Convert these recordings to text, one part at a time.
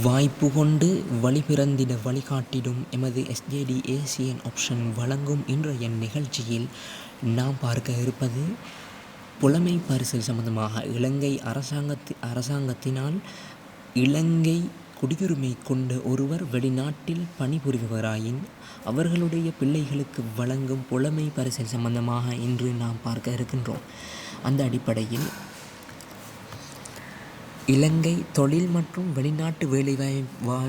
வாய்ப்பு கொண்டு வழிபிறந்திட வழிகாட்டிடும் எமது எஸ்ஜேடி ஏசியன் ஆப்ஷன் வழங்கும் இன்றைய நிகழ்ச்சியில் நாம் பார்க்க இருப்பது புலமை பரிசில் சம்பந்தமாக. இலங்கை அரசாங்கத்து அரசாங்கத்தினால் இலங்கை குடியுரிமை கொண்ட ஒருவர் வெளிநாட்டில் பணிபுரிபவராயின் அவர்களுடைய பிள்ளைகளுக்கு வழங்கும் புலமை பரிசல் சம்பந்தமாக இன்று நாம் பார்க்க இருக்கின்றோம். அந்த அடிப்படையில் இலங்கை தொழில் மற்றும் வெளிநாட்டு வேலைவாய் வா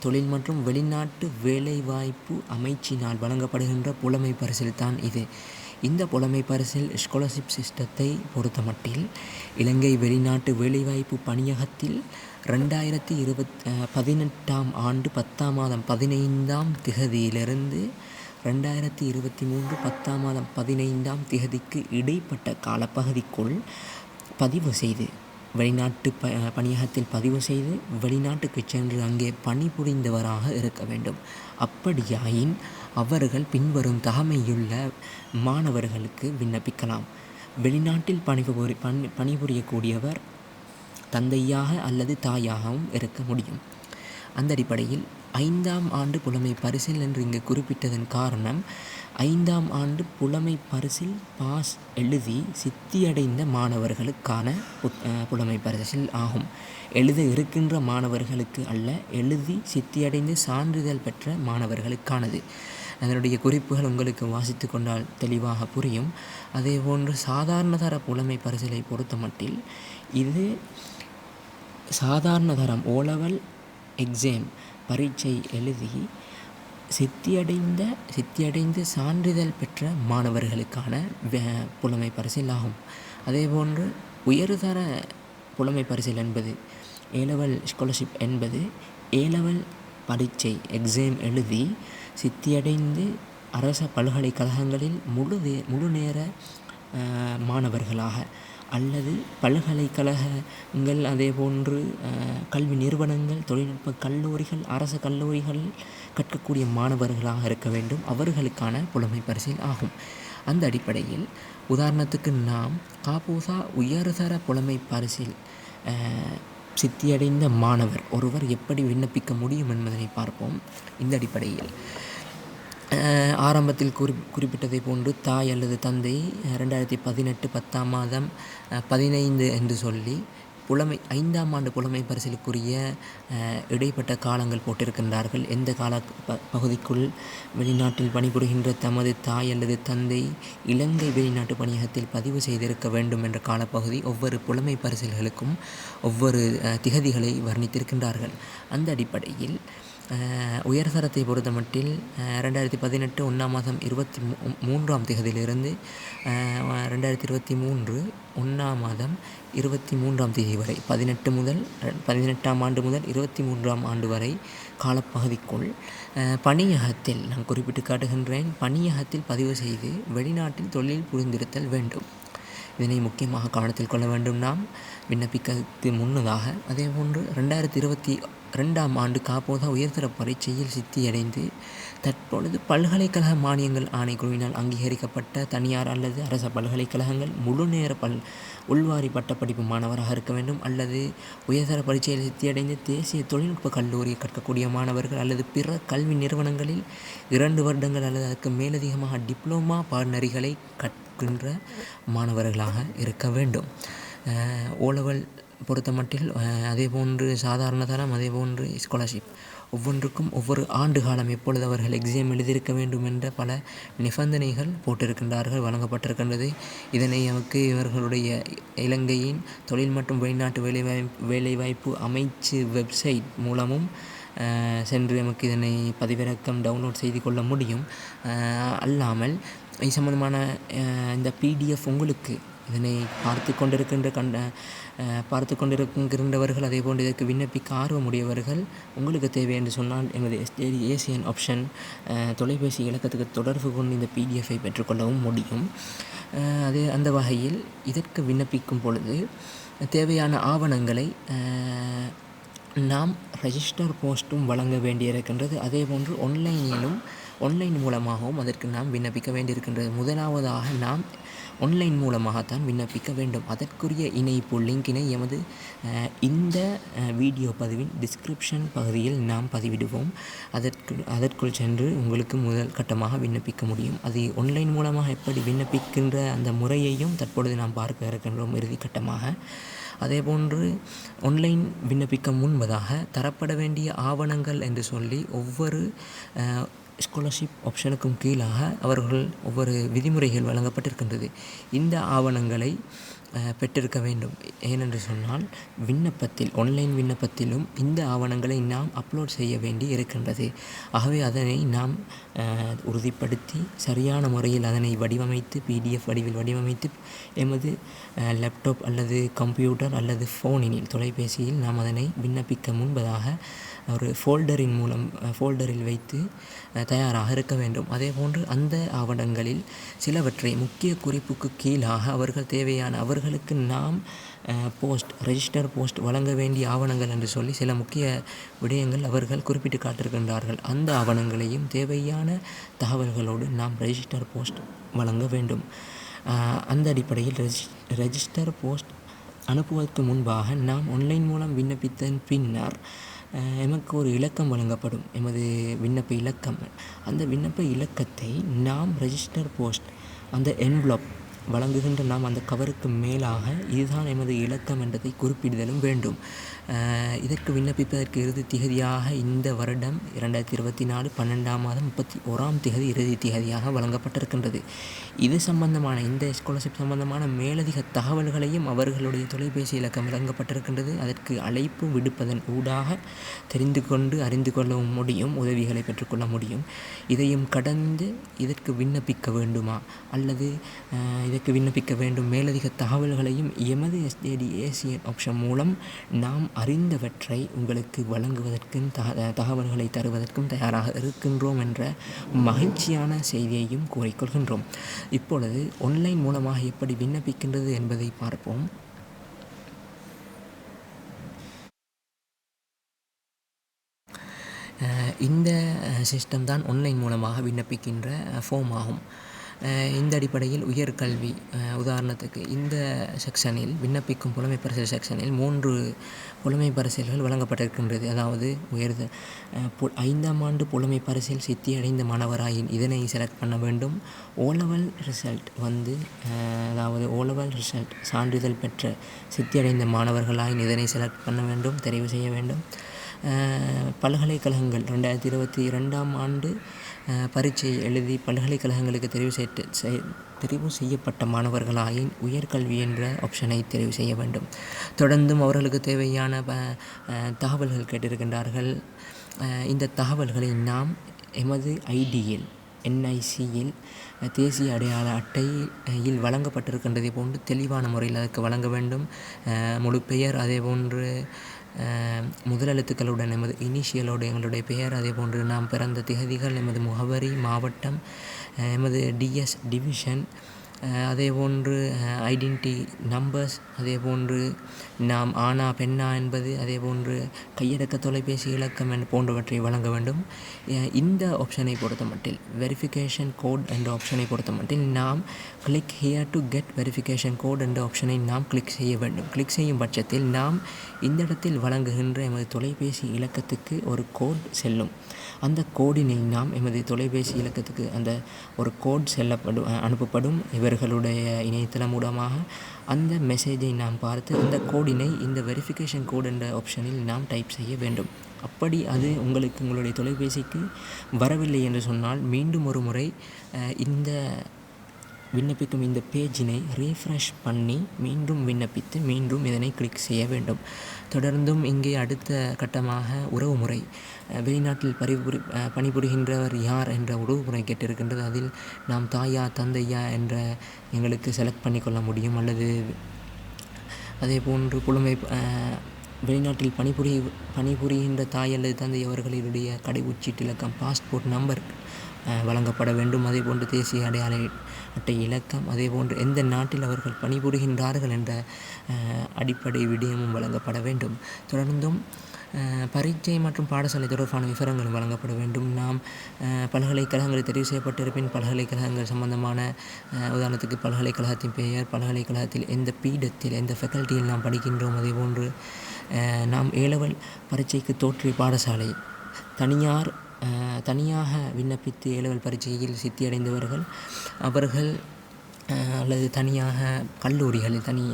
தொழில் மற்றும் வெளிநாட்டு வேலைவாய்ப்பு அமைச்சினால் வழங்கப்படுகின்ற புலமை பரிசில் தான் இது. இந்த புலமை பரிசில் ஸ்காலர்ஷிப் சிஸ்டத்தை பொறுத்தமட்டில் இலங்கை வெளிநாட்டு வேலைவாய்ப்பு பணியகத்தில் ரெண்டாயிரத்தி இருபத் பதினெட்டாம் ஆண்டு பத்தாம் மாதம் பதினைந்தாம் திகதியிலிருந்து ரெண்டாயிரத்தி இருபத்தி மூன்று பத்தாம் மாதம் பதினைந்தாம் திகதிக்கு இடைப்பட்ட காலப்பகுதிக்குள் பதிவு செய்து வெளிநாட்டு ப பணியகத்தில் பதிவு செய்து வெளிநாட்டுக்கு சென்று அங்கே பணிபுரிந்தவராக இருக்க வேண்டும். அப்படியாயின் அவர்கள் பின்வரும் தகமையுள்ள மாணவர்களுக்கு விண்ணப்பிக்கலாம். வெளிநாட்டில் பணிபுரி பணி பணிபுரியக்கூடியவர் தந்தையாக அல்லது தாயாகவும் இருக்க முடியும். அந்த அடிப்படையில் ஐந்தாம் ஆண்டு புலமை பரிசில் என்று இங்கு குறிப்பிட்டதன் காரணம் ஐந்தாம் ஆண்டு புலமை பரிசில் பாஸ் எழுதி சித்தியடைந்த மாணவர்களுக்கான புலமை பரிசில் ஆகும். எழுத இருக்கின்ற மாணவர்களுக்கு அல்ல எழுதி சித்தியடைந்து சான்றிதழ் பெற்ற மாணவர்களுக்கானது. அதனுடைய குறிப்புகள் உங்களுக்கு வாசித்து கொண்டால் தெளிவாக புரியும். அதே போன்று சாதாரண தர புலமை பரிசிலை பொறுத்தமட்டில் இது சாதாரண தரம் ஓலவல் எக்ஸாம் பரீட்சை எழுதி சித்தியடைந்த சித்தியடைந்து சான்றிதழ் பெற்ற மாணவர்களுக்கான புலமை பரிசில் ஆகும் அதேபோன்று உயர்தர புலமை பரிசில் என்பது ஏலவல் ஸ்காலர்ஷிப் என்பது ஏலவல் பரீட்சை எக்ஸாம் எழுதி சித்தியடைந்து அரச பல்கலைக்கழகங்களில் முழு முழு நேர மாணவர்களாக அல்லது பல்கலைக்கழகங்கள் அதே போன்று கல்வி நிறுவனங்கள் தொழில்நுட்ப கல்லூரிகள் அரசு கல்லூரிகள் கற்கக்கூடிய மாணவர்களாக இருக்க வேண்டும். அவர்களுக்கான புலமை பரிசில் ஆகும். அந்த அடிப்படையில் உதாரணத்துக்கு நாம் காபூசா உயர்தர புலமை பரிசில் சித்தியடைந்த மாணவர் ஒருவர் எப்படி விண்ணப்பிக்க முடியும் என்பதனை பார்ப்போம். இந்த அடிப்படையில் ஆரம்பத்தில் குறி குறிப்பிட்டதை போன்று தாய் அல்லது தந்தை ரெண்டாயிரத்தி பதினெட்டு பத்தாம் மாதம் பதினைந்து என்று சொல்லி புலமை ஐந்தாம் ஆண்டு புலமை பரிசலுக்குரிய இடைப்பட்ட காலங்கள் போட்டிருக்கின்றார்கள். எந்த கால ப பகுதிக்குள் வெளிநாட்டில் பணிபுரிகின்ற தமது தாய் அல்லது தந்தை இலங்கை வெளிநாட்டு பணியகத்தில் பதிவு செய்திருக்க வேண்டும் என்ற காலப்பகுதி ஒவ்வொரு புலமை பரிசல்களுக்கும் ஒவ்வொரு திகதிகளை வர்ணித்திருக்கின்றார்கள். அந்த அடிப்படையில் உயர்தரத்தை பொறுத்தமட்டில் ரெண்டாயிரத்தி பதினெட்டு ஒன்றாம் மாதம் இருபத்தி மூ மூன்றாம் தேதியிலிருந்து ரெண்டாயிரத்தி இருபத்தி மூன்று ஒன்றாம் மாதம் இருபத்தி மூன்றாம் தேதி வரை பதினெட்டு முதல் பதினெட்டாம் ஆண்டு முதல் இருபத்தி மூன்றாம் ஆண்டு வரை காலப்பகுதிக்குள் பணியகத்தில் நான் குறிப்பிட்டு காட்டுகின்றேன் பணியகத்தில் பதிவு செய்து வெளிநாட்டில் தொழில் புரிந்திருத்தல் வேண்டும். இதனை முக்கியமாக கவனத்தில் கொள்ள வேண்டும் நாம். விண்ணப்பிக்கிறது முன்னதாக அதே போன்று ரெண்டாயிரத்தி இருபத்தி ரெண்டாம் ஆண்டு காப்போதா உயர்தர பரீட்சையில் சித்தியடைந்து தற்பொழுது பல்கலைக்கழக மானியங்கள் ஆணைக்குழுவினால் அங்கீகரிக்கப்பட்ட தனியார் அல்லது அரச பல்கலைக்கழகங்கள் முழு நேர பல் உள்வாரி பட்டப்படிப்பு மாணவராக இருக்க வேண்டும் அல்லது உயர்தர பரீட்சையில் சித்தியடைந்து தேசிய தொழில்நுட்ப கல்லூரியை கற்கக்கூடிய மாணவர்கள் அல்லது பிற கல்வி நிறுவனங்களில் இரண்டு வருடங்கள் அல்லது அதற்கு மேலதிகமாக டிப்ளோமா பாடநெறிகளை கற்கின்ற மாணவர்களாக இருக்க வேண்டும். ஓலவல் பொருத்தமட்டில் அதே போன்று சாதாரண தரம் அதேபோன்று ஸ்காலர்ஷிப் ஒவ்வொன்றுக்கும் ஒவ்வொரு ஆண்டு காலம் எப்பொழுது அவர்கள் எக்ஸாம் எழுதியிருக்க வேண்டும் என்ற பல நிபந்தனைகள் போட்டிருக்கின்றார்கள் வழங்கப்பட்டிருக்கின்றது. இதனை நமக்கு இவர்களுடைய இலங்கையின் தொழில் மற்றும் வெளிநாட்டு வேலைவாய்ப்பு வேலைவாய்ப்பு அமைச்சு வெப்சைட் மூலமும் சென்று நமக்கு இதனை பதிவிறக்கம் டவுன்லோட் செய்து கொள்ள முடியும். அல்லாமல் இது சம்மந்தமான இந்த பிடிஎஃப் உங்களுக்கு இதனை பார்த்து கொண்டிருக்கின்ற கண்ட பார்த்து கொண்டிருக்கின்றவர்கள் அதே போன்று இதற்கு விண்ணப்பிக்க ஆர்வமுடையவர்கள் உங்களுக்கு தேவை என்று சொன்னால் எமது எஸ்டேடி ஏசியன் ஆப்ஷன் தொலைபேசி இலக்கத்துக்கு தொடர்பு கொண்டு இந்த பிடிஎஃப்பை பெற்றுக்கொள்ளவும் முடியும். அதே அந்த வகையில் இதற்கு விண்ணப்பிக்கும் பொழுது தேவையான ஆவணங்களை நாம் ரெஜிஸ்டர் போஸ்ட்டும் வழங்க வேண்டியிருக்கின்றது. அதே போன்று ஆன்லைனிலும் ஆன்லைன் மூலமாகவும் அதற்கு நாம் விண்ணப்பிக்க வேண்டியிருக்கின்றது. முதலாவதாக நாம் ஆன்லைன் மூலமாகத்தான் விண்ணப்பிக்க வேண்டும். அதற்குரிய இணைப்பு லிங்கினை எமது இந்த வீடியோ பதிவின் டிஸ்கிரிப்ஷன் பகுதியில் நாம் பதிவிடுவோம். அதற்கு அதற்குள் சென்று உங்களுக்கு முதல் கட்டமாக விண்ணப்பிக்க முடியும். அது ஆன்லைன் மூலமாக எப்படி விண்ணப்பிக்கின்ற அந்த முறையையும் தற்பொழுது நாம் பார்க்க இருக்கின்றோம் இறுதிக்கட்டமாக அதேபோன்று ஆன்லைன் விண்ணப்பிக்க முன்பதாக தரப்பட வேண்டிய ஆவணங்கள் என்று சொல்லி ஒவ்வொரு ஸ்காலர்ஷிப் ஆப்ஷனுக்கும் கீழாக அவர்கள் ஒவ்வொரு விதிமுறைகள் வழங்கப்பட்டிருக்கின்றது. இந்த ஆவணங்களை பெற்றிருக்க வேண்டும். ஏனென்று சொன்னால் விண்ணப்பத்தில் ஆன்லைன் விண்ணப்பத்திலும் இந்த ஆவணங்களை நாம் அப்லோட் செய்ய வேண்டி இருக்கின்றது. ஆகவே அதனை நாம் உறுதிப்படுத்தி சரியான முறையில் அதனை வடிவமைத்து பிடிஎஃப் வடிவில் வடிவமைத்து எமது லேப்டாப் அல்லது கம்ப்யூட்டர் அல்லது ஃபோனினில் தொலைபேசியில் நாம் அதனை விண்ணப்பிக்க முன்பதாக ஒரு ஃபோல்டரின் மூலம் ஃபோல்டரில் வைத்து தயாராக இருக்க வேண்டும். அதேபோன்று அந்த ஆவணங்களில் சிலவற்றை முக்கிய குறிப்புக்கு கீழாக அவர்கள் தேவையான அவர்களுக்கு நாம் போஸ்ட் ரெஜிஸ்டர் போஸ்ட் வழங்க வேண்டிய ஆவணங்கள் என்று சொல்லி சில முக்கிய விடயங்கள் அவர்கள் குறிப்பிட்டு காட்டிருக்கின்றார்கள். அந்த ஆவணங்களையும் தேவையான தகவல்களோடு நாம் ரெஜிஸ்டர் போஸ்ட் வழங்க வேண்டும். அந்த அடிப்படையில் ரெஜி ரெஜிஸ்டர் போஸ்ட் அனுப்புவதற்கு முன்பாக நாம் ஆன்லைன் மூலம் விண்ணப்பித்தன் பின்னர் எமக்கு ஒரு இலக்கம் வழங்கப்படும். எமது விண்ணப்ப இலக்கம். அந்த விண்ணப்ப இலக்கத்தை நாம் ரெஜிஸ்டர் போஸ்ட் அந்த என்வலப் வழங்குகின்ற நாம் அந்த கவருக்கு மேலாக இதுதான் எமது இலக்கம் என்றதை குறிப்பிடுதலும் வேண்டும். இதற்கு விண்ணப்பிப்பதற்கு இறுதி திகதியாக இந்த வருடம் இரண்டாயிரத்தி இருபத்தி நாலு பன்னெண்டாம் மாதம் முப்பத்தி ஓராம் திகதி இறுதி திகதியாக வழங்கப்பட்டிருக்கின்றது. இது சம்பந்தமான இந்த ஸ்காலர்ஷிப் சம்பந்தமான மேலதிக தகவல்களையும் அவர்களுடைய தொலைபேசி இலக்கம் வழங்கப்பட்டிருக்கின்றது. அதற்கு அழைப்பு விடுப்பதன் ஊடாக தெரிந்து கொண்டு அறிந்து கொள்ளவும் முடியும் உதவிகளை பெற்றுக்கொள்ள முடியும். இதையும் கடந்து இதற்கு விண்ணப்பிக்க வேண்டுமா? அல்லது இதற்கு விண்ணப்பிக்க வேண்டும். மேலதிக தகவல்களையும் எமது எஸ்டிடி ஏசியன் ஆப்ஷன் மூலம் நாம் அறிந்தவற்றை உங்களுக்கு வழங்குவதற்கும் தகவல்களை தருவதற்கும் தயாராக இருக்கின்றோம் என்ற மகிழ்ச்சியான செய்தியையும் கூறிக்கொள்கின்றோம் இப்பொழுது ஆன்லைன் மூலமாக எப்படி விண்ணப்பிக்கின்றது என்பதை பார்ப்போம். இந்த சிஸ்டம் தான் ஆன்லைன் மூலமாக விண்ணப்பிக்கின்ற ஃபோம் ஆகும். இந்த அடிப்படையில் உயர்கல்வி உதாரணத்துக்கு இந்த செக்ஷனில் விண்ணப்பிக்கும் புலமை பரிசல் செக்ஷனில் மூன்று புலமை பரிசல்கள் வழங்கப்பட்டிருக்கின்றது. அதாவது உயர்ந்த ஐந்தாம் ஆண்டு புலமை பரிசில் சித்தி அடைந்த மாணவராயின் இதனை செலக்ட் பண்ண வேண்டும். ஓலவல் ரிசல்ட் வந்து அதாவது ஓலவல் ரிசல்ட் சான்றிதழ் பெற்ற சித்தி அடைந்த மாணவர்களாயின் இதனை செலக்ட் பண்ண வேண்டும் தெரிவு செய்ய வேண்டும். பல்கலைக்கழகங்கள் ரெண்டாயிரத்தி இருபத்தி இரண்டாம் ஆண்டு பரீட்சை எழுதி பல்கலைக்கழகங்களுக்கு தெரிவு செய் தெரிவு செய்யப்பட்ட மாணவர்களாயின் உயர்கல்வி என்ற ஆப்ஷனை தெரிவு செய்ய வேண்டும். தொடர்ந்தும் அவர்களுக்கு தேவையான ப தகவல்கள் கேட்டிருக்கின்றார்கள். இந்த தகவல்களை நாம் எமது ஐடியில் என்ஐசியில் தேசிய அடையாள அட்டையில் வழங்கப்பட்டிருக்கின்றதை போன்று தெளிவான முறையில் அதற்கு வழங்க வேண்டும். முழு பெயர் அதேபோன்று முதல் எழுத்துக்களுடன் எமது இனிஷியலோடு எங்களுடைய பெயர் அதேபோன்று நாம் பிறந்த திகதிகள் எமது முகவரி மாவட்டம் எமது டிஎஸ் டிவிஷன் அதே போன்று ஐடென்டி நம்பர்ஸ் அதே போன்று நாம் ஆணா பெண்ணா என்பது அதே போன்று கையடக்க தொலைபேசி இலக்கம் என் போன்றவற்றை வழங்க வேண்டும். இந்த ஆப்ஷனை பொறுத்த மட்டில் வெரிஃபிகேஷன் கோட் என்ற ஆப்ஷனை பொறுத்தமட்டில் நாம் click here to get verification code என்ற ஆப்ஷனை நாம் கிளிக் செய்ய வேண்டும். கிளிக் செய்யும் பட்சத்தில் நாம் இந்த இடத்தில் வழங்குகின்ற எமது தொலைபேசி இலக்கத்துக்கு ஒரு கோட் செல்லும். அந்த கோடினை நாம் எமது தொலைபேசி இலக்கத்துக்கு அந்த ஒரு கோட் செல்லப்படும் அனுப்பப்படும். இவர்களுடைய இணையதளம் மூலமாக அந்த மெசேஜை நாம் பார்த்து அந்த கோடினை இந்த வெரிஃபிகேஷன் கோட் என்ற ஆப்ஷனில் நாம் டைப் செய்ய வேண்டும். அப்படி அது உங்களுக்கு உங்களுடைய தொலைபேசிக்கு வரவில்லை என்று சொன்னால் மீண்டும் ஒரு முறை இந்த விண்ணப்பிக்கும் இந்த பேஜினை ரீஃப்ரெஷ் பண்ணி மீண்டும் விண்ணப்பித்து மீண்டும் இதனை கிளிக் செய்ய வேண்டும். தொடர்ந்தும் இங்கே அடுத்த கட்டமாக உறவுமுறை வெளிநாட்டில் பரிபுரி பணிபுரிகின்றவர் யார் என்ற உறவுமுறை கேட்டிருக்கின்றது. அதில் நாம் தாயா தந்தையா என்ற எங்களுக்கு செலக்ட் பண்ணிக்கொள்ள முடியும். அல்லது அதே போன்று புலமை வெளிநாட்டில் பணிபுரி பணிபுரிகின்ற தாய் அல்லது தந்தை அவர்களுடைய கடவுச்சீட்டு இலக்கம் பாஸ்போர்ட் நம்பர் வழங்கப்பட வேண்டும். அதேபோன்று தேசிய அடையாள அட்டை இலக்கம் அதேபோன்று எந்த நாட்டில் அவர்கள் பணிபுரிகின்றார்கள் என்ற அடிப்படை விடயமும் வழங்கப்பட வேண்டும். தொடர்ந்தும் பரீட்சை மற்றும் பாடசாலை தொடர்பான விவரங்களும் வழங்கப்பட வேண்டும். நாம் பல்கலைக்கழகங்களில் தெரிவு செய்யப்பட்டிருப்பின் பல்கலைக்கழகங்கள் சம்பந்தமான உதாரணத்துக்கு பல்கலைக்கழகத்தின் பெயர் பல்கலைக்கழகத்தில் எந்த பீடத்தில் எந்த ஃபெக்கல்ட்டியில் நாம் படிக்கின்றோம் அதே போன்று நாம் ஏலவல் பரீட்சைக்கு தோற்றிய பாடசாலை. தனியார் தனியாக விண்ணப்பித்து ஏலவல் பரீட்சையில் சித்தியடைந்தவர்கள் அவர்கள் அல்லது தனியாக கல்லூரிகளில் தனி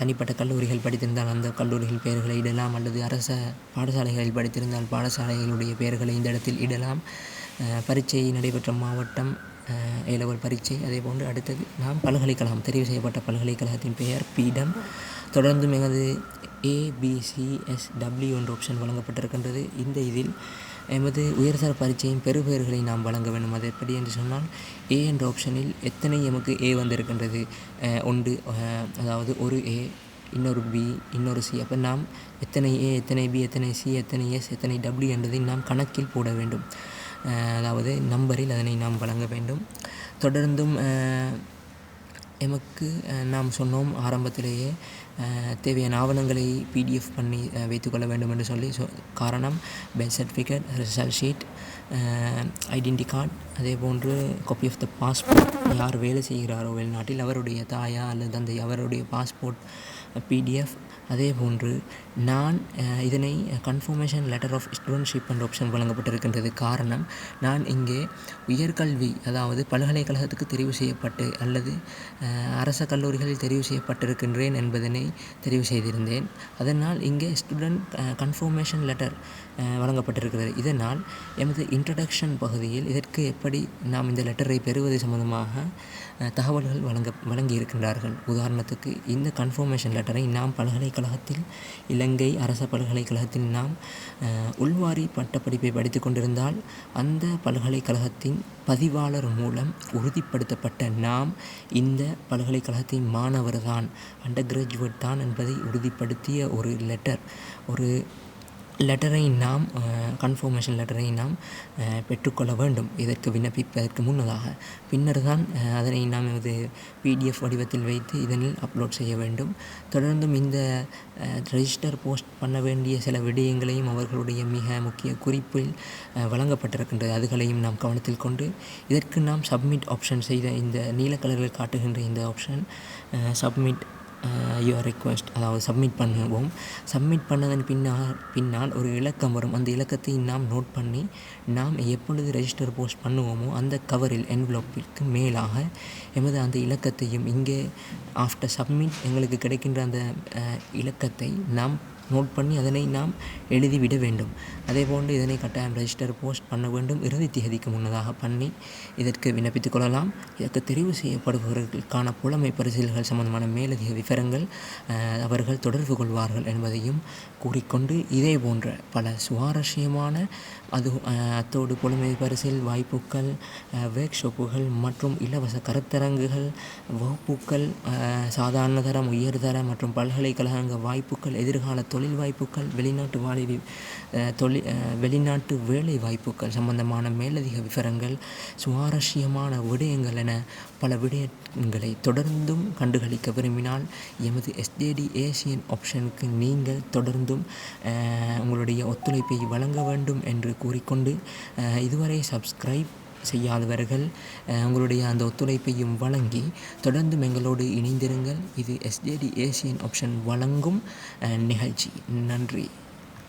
தனிப்பட்ட கல்லூரிகள் படித்திருந்தால் அந்த கல்லூரிகள் பெயர்களை இடலாம் அல்லது அரச பாடசாலைகளில் படித்திருந்தால் பாடசாலைகளுடைய பெயர்களை இந்த இடத்தில் இடலாம். பரீட்சை நடைபெற்ற மாவட்டம் ஏலவல் பரீட்சை அதே போன்று அடுத்தது நாம் பல்கலைக்கழகம் தெரிவு செய்யப்பட்ட பல்கலைக்கழகத்தின் பெயர் பீடம். தொடர்ந்தும் எமது ஏபிசிஎஸ்டபிள்யூ என்ற ஆப்ஷன் வழங்கப்பட்டிருக்கின்றது. இந்த இதில் எமது உயர்தர பரீட்சையின் பெறுபேறுகளை நாம் வழங்க வேண்டும். அது எப்படி என்று சொன்னால் ஏ என்ற ஆப்ஷனில் எத்தனை எமக்கு ஏ வந்திருக்கின்றது? ஒன்று அதாவது ஒரு ஏ இன்னொரு பி இன்னொரு சி அப்போ நாம் எத்தனை ஏ எத்தனை பி எத்தனை சி எத்தனை எஸ் எத்தனை டபிள்யூ என்பதை நாம் கணக்கில் போட வேண்டும். அதாவது நம்பரில் அதனை நாம் வழங்க வேண்டும். தொடர்ந்தும் எமக்கு நாம் சொன்னோம் ஆரம்பத்திலேயே தேவையான ஆவணங்களை பிடிஎஃப் பண்ணி வைத்துக்கொள்ள வேண்டும் என்று சொல்லி சொ காரணம் birth certificate result sheet identity card அதே போன்று காப்பி ஆஃப் த பாஸ்போர்ட் யார் வேலை செய்கிறாரோ வெளிநாட்டில் அவருடைய தாயா அல்லது தந்தை அவருடைய பாஸ்போர்ட் பிடிஎஃப் அதே போன்று நான் இதனை கன்ஃபர்மேஷன் லெட்டர் ஆஃப் ஸ்டூடெண்ட்ஷிப் என்ற ஆப்ஷன் வழங்கப்பட்டிருக்கின்றது. காரணம் நான் இங்கே உயர்கல்வி அதாவது பல்கலைக்கழகத்துக்கு தெரிவு செய்யப்பட்டு அல்லது அரச கல்லூரிகளில் தெரிவு செய்யப்பட்டிருக்கின்றேன் என்பதனை தெரிவு செய்திருந்தேன். அதனால் இங்கே ஸ்டூடெண்ட் கன்ஃபர்மேஷன் லெட்டர் வழங்கப்பட்டிருக்கிறது. இதனால் எமது இன்ட்ரடக்ஷன் பகுதியில் இதற்கு எப்படி நாம் இந்த லெட்டரை பெறுவது சம்பந்தமாக தகவல்கள் வழங்க வழங்கியிருக்கின்றார்கள். உதாரணத்துக்கு இந்த கன்ஃபர்மேஷன் லெட்டரை நாம் பல்கலைக்கழகத்தில் இலங்கை அரச பல்கலைக்கழகத்தில் நாம் உள்வாரி பட்டப்படிப்பை படித்து கொண்டிருந்தால் அந்த பல்கலைக்கழகத்தின் பதிவாளர் மூலம் உறுதிப்படுத்தப்பட்ட நாம் இந்த பல்கலைக்கழகத்தின் மாணவர் தான் அண்டர் கிராஜுவேட் தான் என்பதை உறுதிப்படுத்திய ஒரு லெட்டர் ஒரு லெட்டரை நாம் கன்ஃபர்மேஷன் லெட்டரை நாம் பெற்றுக்கொள்ள வேண்டும். இதற்கு விண்ணப்பிப்பதற்கு முன்னதாக. பின்னர் தான் அதனை நாம் இது பிடிஎஃப் வடிவத்தில் வைத்து இதனில் அப்லோட் செய்ய வேண்டும். தொடர்ந்தும் இந்த ரெஜிஸ்டர் போஸ்ட் பண்ண வேண்டிய சில விடயங்களையும் அவர்களுடைய மிக முக்கிய குறிப்பில் வழங்கப்பட்டிருக்கின்றது. அதுகளையும் நாம் கவனத்தில் கொண்டு இதற்கு நாம் சப்மிட் ஆப்ஷன் செய்த இந்த நீல கலரில் காட்டுகின்ற இந்த ஆப்ஷன் சப்மிட் யுவர் ரிக்வெஸ்ட் அதாவது சப்மிட் பண்ணுவோம். சப்மிட் பண்ணதன் பின்னால் பின்னால் ஒரு இலக்கம் வரும். அந்த இலக்கத்தை நாம் நோட் பண்ணி நாம் எப்பொழுது ரெஜிஸ்டர் போஸ்ட் பண்ணுவோமோ அந்த கவரில் என்வலப்பிற்கு மேலாக எமது அந்த இலக்கத்தையும் இங்கே ஆஃப்டர் சப்மிட் எங்களுக்கு கிடைக்கின்ற அந்த இலக்கத்தை நாம் நோட் பண்ணி அதனை நாம் எழுதிவிட வேண்டும். அதே போன்று இதனை கட்டாயம் ரெஜிஸ்டர் போஸ்ட் பண்ண வேண்டும். இறுதி தேதிக்கு முன்னதாக பண்ணி இதற்கு விண்ணப்பித்துக் கொள்ளலாம். இதற்கு தெரிவு செய்யப்படுபவர்களுக்கான புலமை பரிசீலனைகள் சம்பந்தமான மேலதிக விவரங்கள் அவர்கள் தொடர்பு கொள்வார்கள் என்பதையும் கூறிக்கொண்டு இதே போன்ற பல சுவாரஸ்யமான அது அத்தோடு புலமை பரிசில் வாய்ப்புகள் ஒர்க் ஷாப்புகள் மற்றும் இலவச கருத்தரங்குகள் வகுப்புகள் சாதாரண தரம் உயர்தர மற்றும் பல்கலைக்கழக வாய்ப்புகள் எதிர்கால தொழில் தொழில் வாய்ப்புகள் வெளிநாட்டு வாழை தொழில் வெளிநாட்டு வேலை வாய்ப்புகள் சம்பந்தமான மேலதிக விவரங்கள் சுவாரஸ்யமான விடயங்கள் என பல விடயங்களை தொடர்ந்தும் கண்டுகளிக்க விரும்பினால் எமது எஸ்டேடி ஏசியன் ஆப்ஷனுக்கு நீங்கள் தொடர்ந்தும் உங்களுடைய ஒத்துழைப்பை வழங்க வேண்டும் என்று கூறிக்கொண்டு இதுவரை சப்ஸ்கிரைப் செய்யாதவர்கள் உங்களுடைய அந்த ஒத்துழைப்பையும் வழங்கி தொடர்ந்தும் எங்களோடு இணைந்திருங்கள். இது எஸ்ஜேடி ஏசியன் ஆப்ஷன் வழங்கும் நிகழ்ச்சி. நன்றி.